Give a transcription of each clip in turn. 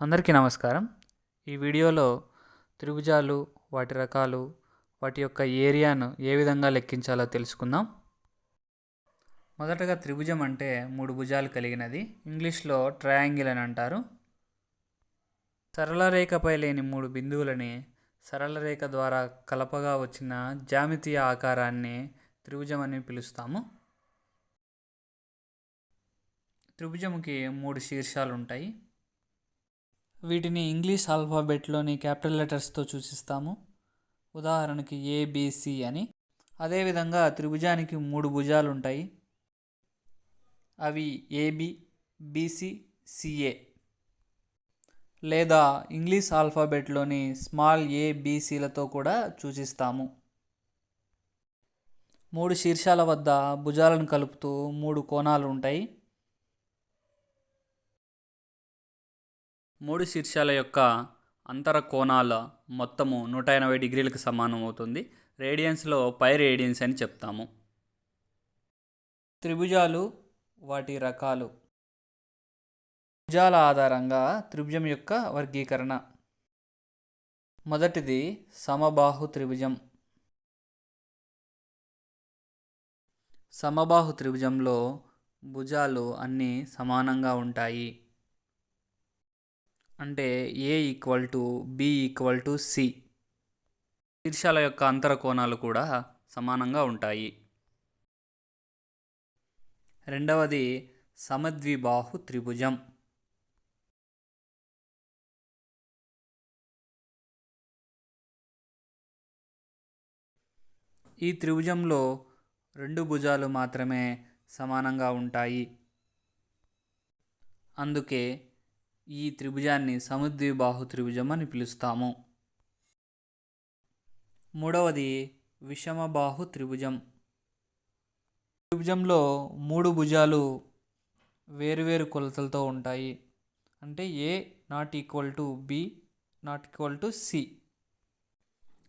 అందరికీ నమస్కారం. ఈ వీడియోలో త్రిభుజాలు వాటి రకాలు వాటి యొక్క ఏరియాను ఏ విధంగా లెక్కించాలో తెలుసుకుందాం. మొదటగా త్రిభుజం అంటే మూడు భుజాలు కలిగినది. ఇంగ్లీష్లో ట్రయాంగిల్ అని అంటారు. సరళ రేఖపై లేని మూడు బిందువులని సరళ రేఖ ద్వారా కలపగా వచ్చిన జామితీయ ఆకారాన్ని త్రిభుజం అని పిలుస్తాము. త్రిభుజముకి మూడు శీర్షాలు ఉంటాయి వీటిని ఇంగ్లీష్ ఆల్ఫాబెట్లోని క్యాపిటల్ లెటర్స్తో సూచిస్తాము. ఉదాహరణకి ఏబిసి అని. అదేవిధంగా త్రిభుజానికి మూడు భుజాలు ఉంటాయి. అవి ఏబి బీసీ సిఏ లేదా ఇంగ్లీష్ ఆల్ఫాబెట్లోని స్మాల్ ఏబిసిలతో కూడా సూచిస్తాము. మూడు శీర్షాల వద్ద భుజాలను కలుపుతూ మూడు కోణాలు ఉంటాయి. మూడు శీర్షాల యొక్క అంతర కోణాల మొత్తము నూట ఎనభై డిగ్రీలకు సమానం అవుతుంది. రేడియన్స్లో పై రేడియన్స్ అని చెప్తాము. త్రిభుజాలు వాటి రకాలు. భుజాల ఆధారంగా త్రిభుజం యొక్క వర్గీకరణ. మొదటిది సమబాహు త్రిభుజం. సమబాహు త్రిభుజంలో భుజాలు అన్నీ సమానంగా ఉంటాయి. అంటే A equal to B equal to C శీర్షాల యొక్క అంతర కోణాలు కూడా సమానంగా ఉంటాయి. రెండవది సమద్విబాహు త్రిభుజం. ఈ త్రిభుజంలో రెండు భుజాలు మాత్రమే సమానంగా ఉంటాయి. అందుకే ఈ త్రిభుజాన్ని సముద్విబాహు త్రిభుజం అని పిలుస్తాము. మూడవది విషమబాహు త్రిభుజం. త్రిభుజంలో మూడు భుజాలు వేరువేరు కొలతలతో ఉంటాయి. అంటే A not equal to B not equal to C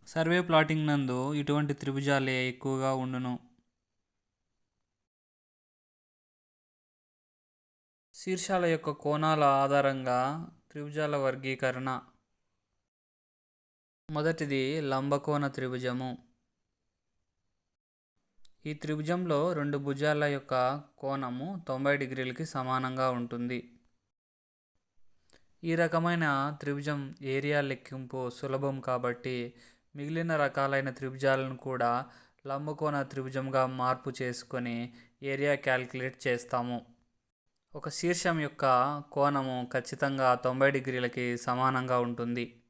survey plotting నందు ఇటువంటి త్రిభుజాలే ఎక్కువగా ఉండును. శీర్షాల యొక్క కోణాల ఆధారంగా త్రిభుజాల వర్గీకరణ. మొదటిది లంబకోణ త్రిభుజము. ఈ త్రిభుజంలో రెండు భుజాల యొక్క కోణము తొంభై డిగ్రీలకి సమానంగా ఉంటుంది. ఈ రకమైన త్రిభుజం ఏరియా లెక్కింపు సులభం కాబట్టి మిగిలిన రకాలైన త్రిభుజాలను కూడా లంబకోణ త్రిభుజంగా మార్పు చేసుకొని ఏరియా క్యాలిక్యులేట్ చేస్తాము. ఒక శీర్షం యొక్క కోణము ఖచ్చితంగా తొంభై డిగ్రీలకి సమానంగా ఉంటుంది.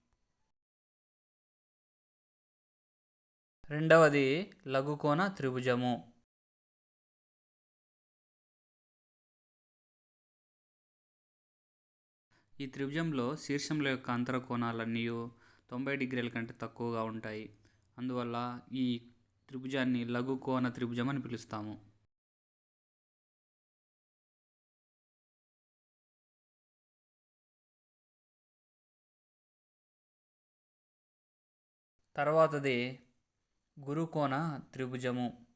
రెండవది లఘుకోణ త్రిభుజము. ఈ త్రిభుజంలో శీర్షంల యొక్క అంతర కోణాలన్నీ తొంభై డిగ్రీల కంటే తక్కువగా ఉంటాయి. అందువల్ల ఈ త్రిభుజాన్ని లఘుకోణ త్రిభుజం అని పిలుస్తాము. తర్వాతది గురుకోణ త్రిభుజము.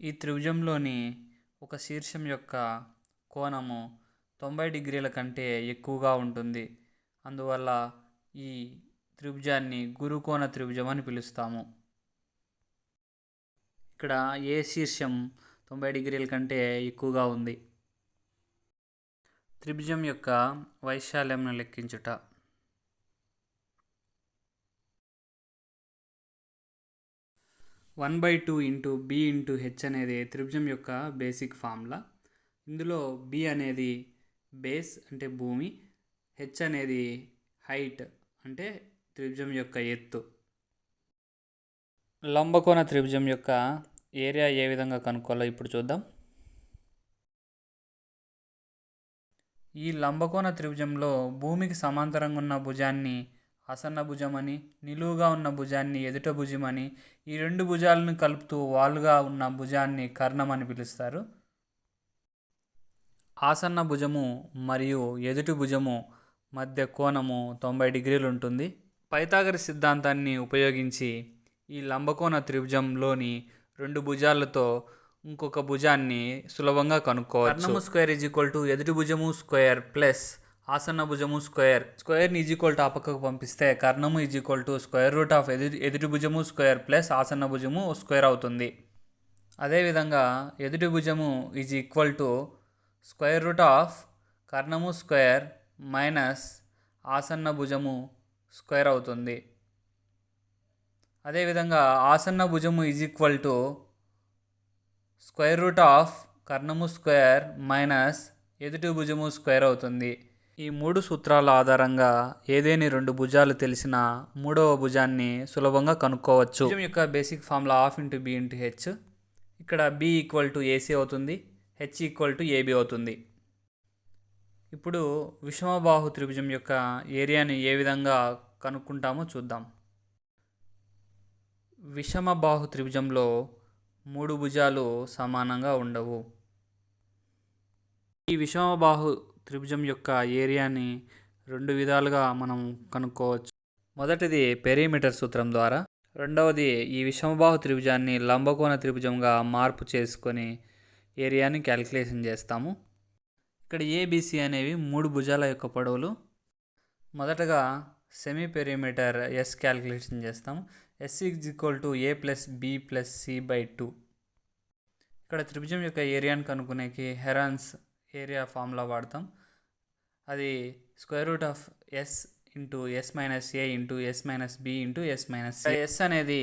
ఈ త్రిభుజంలోని ఒక శీర్షం యొక్క కోణము తొంభై డిగ్రీల కంటే ఎక్కువగా ఉంటుంది. అందువల్ల ఈ త్రిభుజాన్ని గురుకోణ త్రిభుజం అని పిలుస్తాము. ఇక్కడ ఏ శీర్షం తొంభై డిగ్రీల కంటే ఎక్కువగా ఉంది? త్రిభుజం యొక్క వైశాల్యంను లెక్కించుట. One by two into B into H అనేది త్రిభుజం యొక్క బేసిక్ ఫార్ములా. ఇందులో బి అనేది బేస్ అంటే భూమి హెచ్ అనేది హైట్ అంటే త్రిభుజం యొక్క ఎత్తు. లంబకోణ త్రిభుజం యొక్క ఏరియా ఏ విధంగా కనుక్కోవాలో ఇప్పుడు చూద్దాం. ఈ లంబకోణ త్రిభుజంలో భూమికి సమాంతరంగా ఉన్న భుజాన్ని ఆసన్న భుజం అని నిలువుగా ఉన్న భుజాన్ని ఎదుట భుజం అని ఈ రెండు భుజాలను కలుపుతూ వాలుగా ఉన్న భుజాన్ని కర్ణం అని పిలుస్తారు. ఆసన్న భుజము మరియు ఎదుటి భుజము మధ్య కోణము తొంభై డిగ్రీలు ఉంటుంది. పైతాగరి సిద్ధాంతాన్ని ఉపయోగించి ఈ లంబకోణ త్రిభుజంలోని రెండు భుజాలతో ఇంకొక భుజాన్ని సులభంగా కనుక్కోవచ్చు. కర్ణము స్క్వేర్ ఈజ్ ఈక్వల్ టు ఎదుటి భుజము స్క్వేర్ ప్లస్ ఆసన్న భుజము స్క్వేర్. స్క్వేర్ని ఈజ్ ఈక్వల్ టు ఆ పక్కకు పంపిస్తే కర్ణము is equal to square root of ఎదుటి ఎదుటి భుజము స్క్వేర్ ప్లస్ ఆసన్న భుజము స్క్వేర్ అవుతుంది. అదేవిధంగా ఎదుటి భుజము is equal to square root of కర్ణము square minus ఆసన్న భుజము స్క్వేర్ అవుతుంది. అదేవిధంగా ఆసన్న భుజము is equal to square root of కర్ణము square minus ఎదుటి భుజము స్క్వేర్ అవుతుంది. ఈ మూడు సూత్రాల ఆధారంగా ఏదేని రెండు భుజాలు తెలిసిన మూడవ భుజాన్ని సులభంగా కనుక్కోవచ్చు. భుజం యొక్క basic formula half into B into H ఇక్కడ బి ఈక్వల్ టు ఏసీ అవుతుంది. హెచ్ ఈక్వల్ టు ఏబి అవుతుంది. ఇప్పుడు విషమబాహు త్రిభుజం యొక్క ఏరియాని ఏ విధంగా కనుక్కుంటామో చూద్దాం. విషమబాహు త్రిభుజంలో మూడు భుజాలు సమానంగా ఉండవు. ఈ విషమబాహు త్రిభుజం యొక్క ఏరియాని రెండు విధాలుగా మనం కనుక్కోవచ్చు. మొదటిది పెరిమీటర్ సూత్రం ద్వారా రెండవది ఈ విషమబాహు త్రిభుజాన్ని లంబకోణ త్రిభుజంగా మార్పు చేసుకొని ఏరియాని క్యాలిక్యులేషన్ చేస్తాము. ఇక్కడ ఏబిసి అనేవి మూడు భుజాల యొక్క పొడవులు. మొదటగా సెమీ పెరిమీటర్ ఎస్ క్యాలిక్యులేషన్ చేస్తాం S is equal to A plus B plus C by two ఇక్కడ త్రిభుజం యొక్క ఏరియాని కనుక్కునేకి హెరాన్స్ ఏరియా ఫార్ములా వాడతాం. అది square root of S into S minus A into S minus B into S minus S అనేది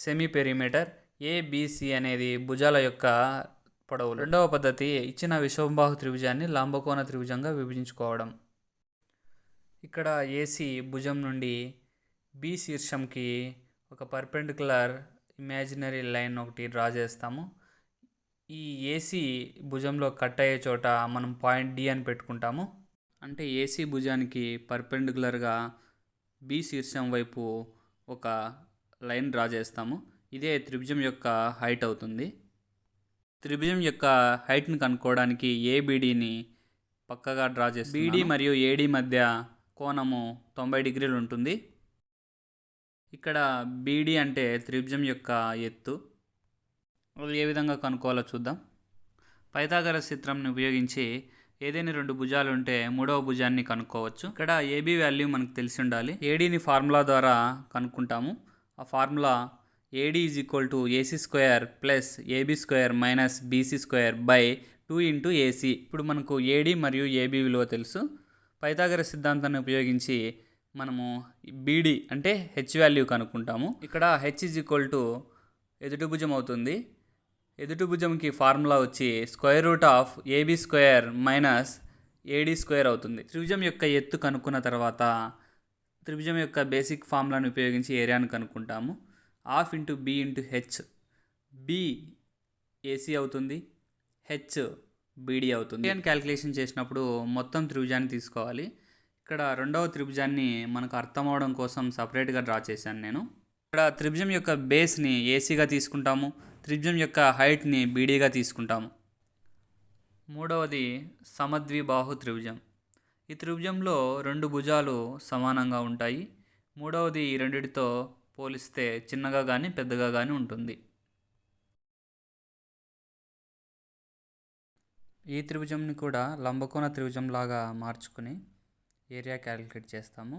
semi perimeter ABC అనేది భుజాల యొక్క పొడవులు. రెండవ పద్ధతి ఇచ్చిన విశ్వంబాహు త్రిభుజాన్ని లాంబకోణ త్రిభుజంగా విభజించుకోవడం. ఇక్కడ ఏసీ భుజం నుండి బి శీర్షంకి ఒక పర్పెండికులర్ ఇమాజినరీ లైన్ ఒకటి డ్రా చేస్తాము. ఈ ఏసీ భుజంలో కట్ అయ్యే చోట మనం పాయింట్ డి అని పెట్టుకుంటాము. అంటే ఏసీ భుజానికి పర్పెండికులర్గా బి శీర్షం వైపు ఒక లైన్ డ్రా చేస్తాము. ఇదే త్రిభుజం యొక్క హైట్ అవుతుంది. త్రిభుజం యొక్క హైట్ని కనుక్కోవడానికి ఏబిడిని పక్కగా డ్రా చేసి బీడీ మరియు ఏడి మధ్య కోణము తొంభై డిగ్రీలు ఉంటుంది. ఇక్కడ బీడీ అంటే త్రిభుజం యొక్క ఎత్తు. అది ఏ విధంగా కనుక్కోవాలో చూద్దాం. పైథాగరస్ చిత్రంని ఉపయోగించి ఏదైనా రెండు భుజాలు ఉంటే మూడవ భుజాన్ని కనుక్కోవచ్చు. ఇక్కడ ఏబీ వాల్యూ మనకు తెలిసి ఉండాలి. ఏడీని ఫార్ములా ద్వారా కనుక్కుంటాము. ఆ formula AD is equal to AC square plus AB square minus BC square by two into AC ఇప్పుడు మనకు ఏడీ మరియు ఏబీ విలువ తెలుసు. పైథాగర సిద్ధాంతాన్ని ఉపయోగించి మనము బీడీ అంటే హెచ్ వాల్యూ కనుక్కుంటాము. ఇక్కడ హెచ్ ఈజ్ ఈక్వల్ టు ఎదుటి భుజం అవుతుంది. ఎదుటి భుజంకి ఫార్ములా వచ్చి square root of AB square minus AD square అవుతుంది. త్రిభుజం యొక్క ఎత్తు కనుక్కున్న తర్వాత త్రిభుజం యొక్క బేసిక్ ఫార్ములాను ఉపయోగించి ఏరియాను కనుక్కుంటాము. Half into B into H B AC అవుతుంది. హెచ్ బీడీ అవుతుంది. అని క్యాలిక్యులేషన్ చేసినప్పుడు మొత్తం త్రిభుజాన్ని తీసుకోవాలి. ఇక్కడ రెండవ త్రిభుజాన్ని మనకు అర్థం అవడం కోసం సపరేట్గా డ్రా చేశాను నేను. ఇక్కడ త్రిభుజం యొక్క బేస్ని ఏసీగా తీసుకుంటాము త్రిభుజం యొక్క హైట్ని బీడీగా తీసుకుంటాము. మూడవది సమద్విబాహు త్రిభుజం. ఈ త్రిభుజంలో రెండు భుజాలు సమానంగా ఉంటాయి. మూడవది ఈ రెండిటితో పోలిస్తే చిన్నగా కానీ పెద్దగా కానీ ఉంటుంది. ఈ త్రిభుజంని కూడా లంబకోణ త్రిభుజం లాగా మార్చుకుని ఏరియా క్యాలిక్యులేట్ చేస్తాము.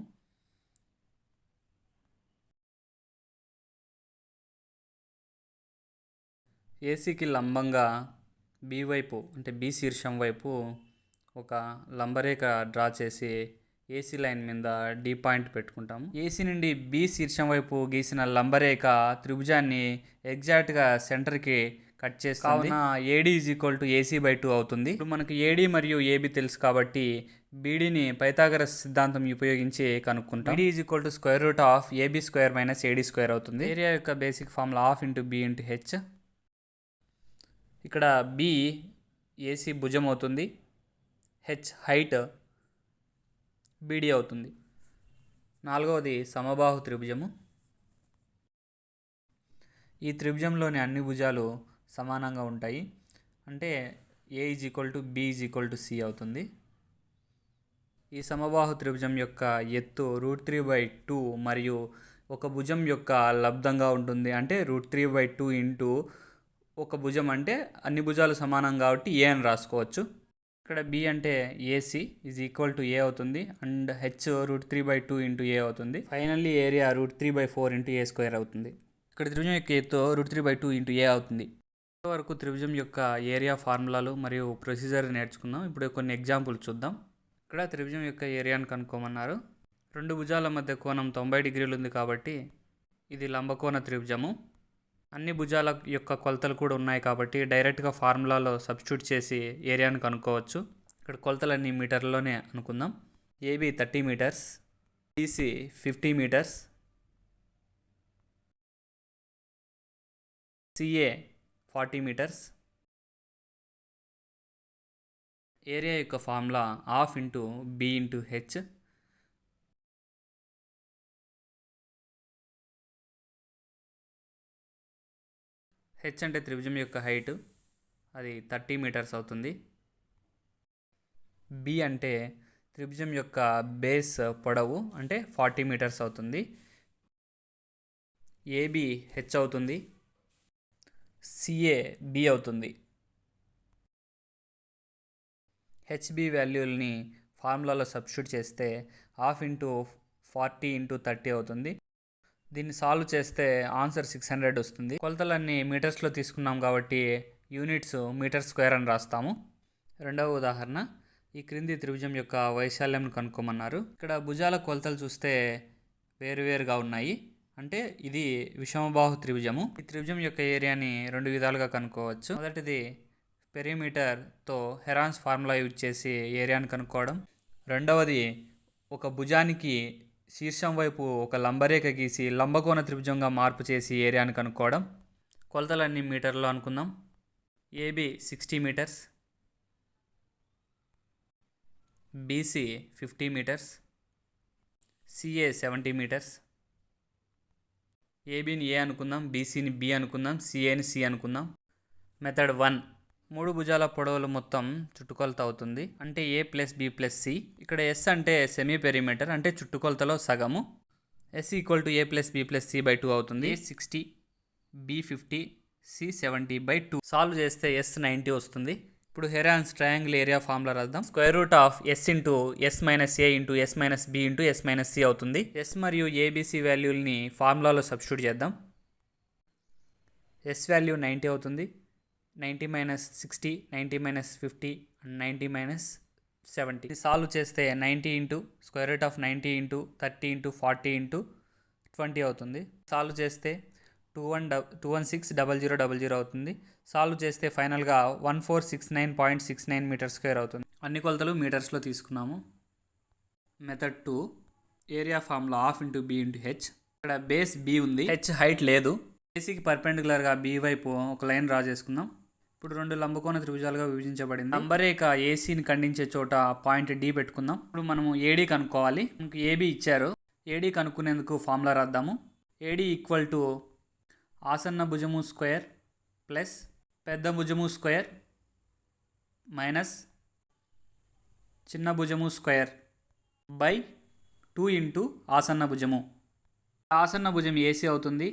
ఏసీకి లంబంగా బి వైపు అంటే బి శీర్షం వైపు ఒక లంబరేఖ డ్రా చేసి ఏసీ లైన్ మీద డి పాయింట్ పెట్టుకుంటాము. ఏసీ నుండి బి శీర్షం వైపు గీసిన లంబరేఖ త్రిభుజాన్ని ఎగ్జాక్ట్గా సెంటర్కి కట్ చేసి కావున AD is equal to AC by two అవుతుంది. ఇప్పుడు మనకు ఏడీ మరియు ఏబి తెలుసు కాబట్టి బీడీని పైథాగరస్ సిద్ధాంతం ఉపయోగించి కనుక్కుంటాం. BD is equal to square root of AB square minus AD square అవుతుంది. ఏరియా యొక్క basic formula half into B into H ఇక్కడ బి ఏసీ భుజం అవుతుంది. హెచ్ హైట్ బీడీ అవుతుంది. నాలుగవది సమబాహు త్రిభుజము. ఈ త్రిభుజంలోని అన్ని భుజాలు సమానంగా ఉంటాయి. అంటే A is equal to B is equal to C అవుతుంది. ఈ సమబాహు త్రిభుజం యొక్క ఎత్తు రూట్ త్రీ బై టూ మరియు ఒక భుజం యొక్క లబ్ధంగా ఉంటుంది. అంటే root three by two into ఒక భుజం అంటే అన్ని భుజాలు సమానం కాబట్టి ఏ అని రాసుకోవచ్చు. ఇక్కడ బి అంటే AC is equal to A అవుతుంది. And H root three by two into A అవుతుంది. Finally area root three by four into A square అవుతుంది. ఇక్కడ త్రిభుజం యొక్క ఎత్తు root three by two into A అవుతుంది. వరకు త్రిభుజం యొక్క ఏరియా ఫార్ములాలు మరియు ప్రొసీజర్ నేర్చుకుందాం. ఇప్పుడు కొన్ని ఎగ్జాంపుల్ చూద్దాం. ఇక్కడ త్రిభుజం యొక్క ఏరియాను కనుక్కోమన్నారు. రెండు భుజాల మధ్య కోణం తొంభై డిగ్రీలు ఉంది కాబట్టి ఇది లంబకోణ త్రిభుజము. అన్ని భుజాల యొక్క కొలతలు కూడా ఉన్నాయి కాబట్టి డైరెక్ట్గా ఫార్ములాలో సబ్స్టిట్యూట్ చేసి ఏరియాను కనుక్కోవచ్చు. ఇక్కడ కొలతలన్నీ మీటర్లోనే అనుకుందాం. AB thirty metres CC fifty metres CA forty metres. Area యొక్క formula half into B into H. H అంటే త్రిభుజం యొక్క హైట్. అది థర్టీ మీటర్స్ అవుతుంది. బి అంటే త్రిభుజం యొక్క బేస్ పొడవు అంటే ఫార్టీ మీటర్స్ అవుతుంది. ఏబి హెచ్ అవుతుంది. సిఏ బి అవుతుంది. హెచ్బి వాల్యూల్ని ఫార్ములాలో సబ్స్టిట్యూట్ చేస్తే half into forty into thirty అవుతుంది. దీన్ని సాల్వ్ చేస్తే ఆన్సర్ సిక్స్ హండ్రెడ్ వస్తుంది. కొలతలన్నీ మీటర్స్లో తీసుకున్నాం కాబట్టి యూనిట్స్ మీటర్ స్క్వేర్ అని రాస్తాము. రెండవ ఉదాహరణ ఈ క్రింది త్రిభుజం యొక్క వైశాల్యం కనుక్కోమన్నారు. ఇక్కడ భుజాల కొలతలు చూస్తే వేరువేరుగా ఉన్నాయి. అంటే ఇది విషమబాహు త్రిభుజము. ఈ త్రిభుజం యొక్క ఏరియాని రెండు విధాలుగా కనుక్కోవచ్చు. మొదటిది పెరిమీటర్తో హెరాన్స్ ఫార్ములా యూజ్ చేసి ఏరియాని కనుక్కోవడం. రెండవది ఒక భుజానికి శీర్షం వైపు ఒక లంబరేఖ గీసి లంబకోణ త్రిభుజంగా మార్పు చేసి ఏరియాని కనుక్కోవడం. కొలతలన్నీ మీటర్లో అనుకుందాం. AB sixty metres BC fifty metres CA seventy metres ఏబీని A అనుకుందాం బీసీని బి అనుకుందాం సిఏని సి అనుకుందాం. మెథడ్ వన్ మూడు భుజాల పొడవులు మొత్తం చుట్టుకొలత అవుతుంది. అంటే A plus B plus C ఇక్కడ ఎస్ అంటే సెమీ పెరిమీటర్ అంటే చుట్టుకొలతలో సగము. S equal to A plus B plus C by two అవుతుంది. Sixty B fifty C seventy by two solve చేస్తే ఎస్ నైంటీ వస్తుంది. ఇప్పుడు హెరాన్స్ ట్రయాంగిల్ ఏరియా ఫార్ములా రాద్దాం. Square root of S into S minus A into S minus B into S minus C అవుతుంది. S మరియు ABC వాల్యూల్ని ఫార్ములాలో substitute చేద్దాం. S value ninety అవుతుంది. Ninety minus sixty ninety minus fifty and ninety minus seventy. Solve చేస్తే ninety into square root of ninety into thirty into forty into twenty అవుతుంది. Solve చేస్తే two one dub two one six double zero double zero అవుతుంది. Solve చేస్తే ఫైనల్గా one four six nine point six nine metre square అవుతుంది. అన్ని కొలతలు మీటర్స్లో తీసుకున్నాము. మెథడ్ టూ ఏరియా ఫామ్లో half into B into H ఇక్కడ బేస్ బి ఉంది. హెచ్ హైట్ లేదు. బేసిక్ పర్పెండికులర్గా బి వైపు ఒక లైన్ డ్రా చేసుకుందాం. ఇప్పుడు రెండు లంబకోణ త్రిభుజాలుగా విభజించబడింది. నంబరేక ఏసీని ఖండించే చోట పాయింట్ డి పెట్టుకుందాం. ఇప్పుడు మనము ఏడీ కనుక్కోవాలి. మనకు ఏబి ఇచ్చారు. ఏడీ కనుక్కునేందుకు ఫార్ములా రాద్దాము. ఏడీ ఈక్వల్ టు ఆసన్న భుజము స్క్వేర్ ప్లస్ పెద్ద భుజము స్క్వేర్ మైనస్ చిన్న భుజము స్క్వేర్ బై టూ ఇంటూ ఆసన్న భుజము. ఆసన్న భుజం ఏసీ అవుతుంది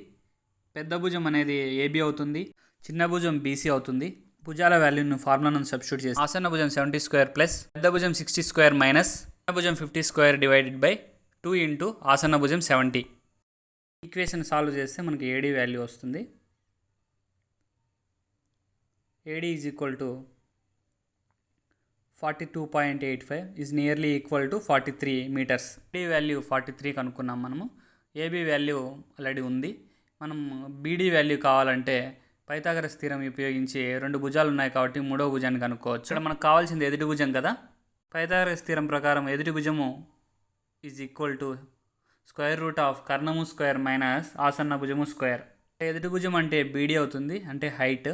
పెద్ద భుజం అనేది ఏబి అవుతుంది చిన్న భుజం బీసీ అవుతుంది. భుజాల వాల్యూను ఫార్ములాను సబ్స్టిట్యూట్ చేసి ఆసన్న భుజం సెవెంటీ స్క్వేర్ ప్లస్ పెద్ద భుజం సిక్స్టీ స్క్వేర్ మైనస్ చిన్న భుజం fifty square divided by two into ఆసన్న భుజం సెవెంటీ. ఈక్వేషన్ సాల్వ్ చేస్తే మనకి ఏడీ వాల్యూ వస్తుంది. AD is equal to forty two point eight five is nearly equal to forty three metres AD value forty three కనుక్కున్నాం మనము. AB value already ఉంది. మనం beedi value కావాలంటే పైతాగర స్థిరం ఉపయోగించి రెండు భుజాలు ఉన్నాయి కాబట్టి మూడో భుజాన్ని కనుక్కోవచ్చు. ఇక్కడ మనకు కావాల్సింది ఎదుటి భుజం కదా? పైతాగర స్థిరం ప్రకారం ఎదుటి భుజము is equal to square root of కర్ణము square minus ఆసన్న భుజము స్క్వేర్ ఎదుటి భుజం అంటే బీడీ అవుతుంది. అంటే హైట్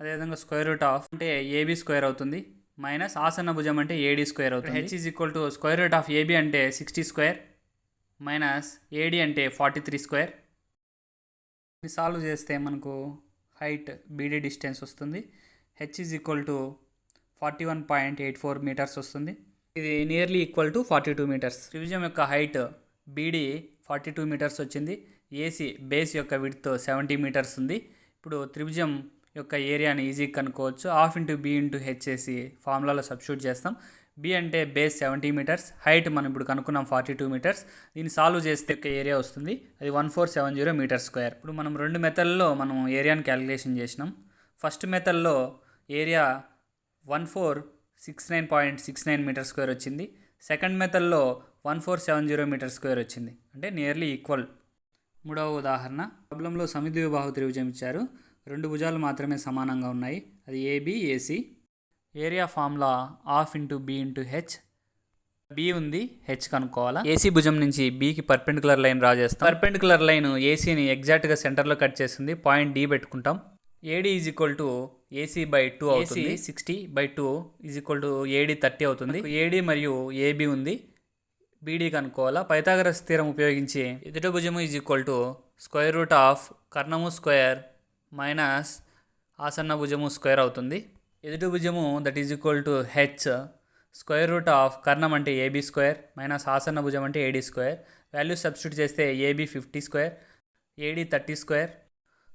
అదేవిధంగా స్క్వేర్ రూట్ ఆఫ్ అంటే ఏబీ స్క్వేర్ అవుతుంది. మైనస్ ఆసన్న భుజం అంటే ఏడీ స్క్వేర్ అవుతుంది. H is equal to square root of AB అంటే సిక్స్టీ స్క్వేర్ మైనస్ ఏడీ అంటే ఫార్టీ త్రీ స్క్వేర్ సాల్వ్ చేస్తే మనకు హైట్ బీడీ డిస్టెన్స్ వస్తుంది. H is equal to forty one point eight four metres వస్తుంది. ఇది nearly equal to forty two metres త్రిభుజం యొక్క height BD forty two metres వచ్చింది. ఏసీ బేస్ యొక్క విడ్త్ సెవెంటీ మీటర్స్ ఉంది. ఇప్పుడు త్రిభుజం యొక్క ఏరియాని ఈజీగా కనుక్కోవచ్చు. Half into B into H AC ఫార్ములాలో substitute చేస్తాం. బి అంటే బేస్ సెవెంటీ మీటర్స్ హైట్ మనం ఇప్పుడు కనుక్కున్నాం ఫార్టీ టూ మీటర్స్. దీన్ని సాల్వ్ చేస్తే ఒక ఏరియా వస్తుంది. అది one four seven zero metre square. ఇప్పుడు మనం రెండు మెథడ్లో మనం ఏరియాని క్యాలిక్యులేషన్ చేసినాం. ఫస్ట్ మెథడ్లో area one four six nine point six nine metre square వచ్చింది. సెకండ్ మెథడ్లో one four seven zero metre square వచ్చింది. అంటే నియర్లీ ఈక్వల్. మూడవ ఉదాహరణ. ప్రాబ్లంలో సమిద్విబాహు త్రిభుజం ఇచ్చారు రెండు భుజాలు మాత్రమే సమానంగా ఉన్నాయి. అది AB AC area formula half into B into H B ఉంది హెచ్ కనుక్కోవాలా? ఏసీ భుజం నుంచి బీకి పర్పెండికులర్ లైన్ డ్రా చేస్తాం పర్పెండికులర్ లైన్ ఏసీని ఎగ్జాక్ట్గా సెంటర్లో కట్ చేస్తుంది. పాయింట్ డి పెట్టుకుంటాం. AD is equal to AC by two అవుతుంది. Sixty by two is equal to AD thirty అవుతుంది. ఏడి మరియు ఏబి ఉంది. బీడీ కనుక్కోవాలా? పైథాగరస్ స్థిరం ఉపయోగించి ఎదుటి భుజము is equal to square root of కర్ణము square minus ఆసన్న భుజము స్క్వేర్ అవుతుంది. ఎదుటి భుజము that is equal to H square root of కర్ణం అంటే ఏబీ స్క్వేర్ మైనస్ ఆసన్న భుజం అంటే ఏడీ స్క్వేర్. వాల్యూ సబ్స్టిట్యూట్ చేస్తే AB fifty square AD thirty square.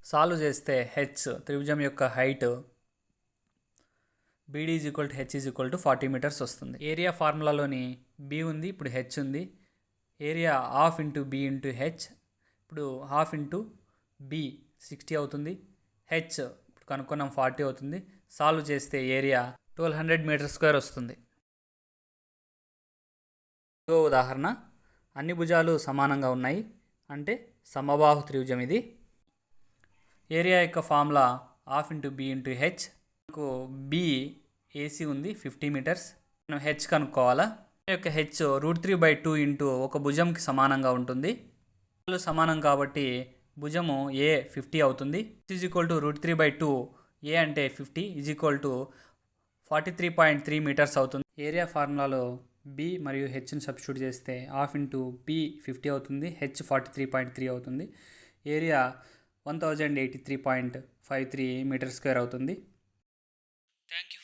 Solve చేస్తే హెచ్ త్రిభుజం యొక్క height BD is equal to H is equal to forty meters వస్తుంది. Area ఫార్ములాలోని బి ఉంది ఇప్పుడు హెచ్ ఉంది. Area half into B into H ఇప్పుడు హాఫ్ ఇంటూ బి సిక్స్టీ అవుతుంది. హెచ్ ఇప్పుడు కనుక్కున్నాం ఫార్టీ అవుతుంది. సాల్వ్ చేస్తే area twelve hundred meter square వస్తుంది. ఇంకో ఉదాహరణ. అన్ని భుజాలు సమానంగా ఉన్నాయి. అంటే సమబాహు త్రిభుజం ఇది. ఏరియా యొక్క formula half into B into H. మనకు బి ఏసీ ఉంది ఫిఫ్టీ మీటర్స్. మనం హెచ్ కనుక్కోవాలా? ఈ యొక్క H root three by two into ఒక భుజంకి సమానంగా ఉంటుంది. సమానం కాబట్టి భుజము ఏ ఫిఫ్టీ అవుతుంది? Is equal to root three by two A అంటే fifty is equal to forty three point three metres అవుతుంది ఏరియా ఫార్ములాలో బి మరియు హెచ్ని సబ్స్టిట్యూట్ చేస్తే హాఫ్ ఇంటూ బి ఫిఫ్టీ అవుతుంది H forty three point three అవుతుంది. Area one thousand eighty three point five three metre square అవుతుంది. Thank you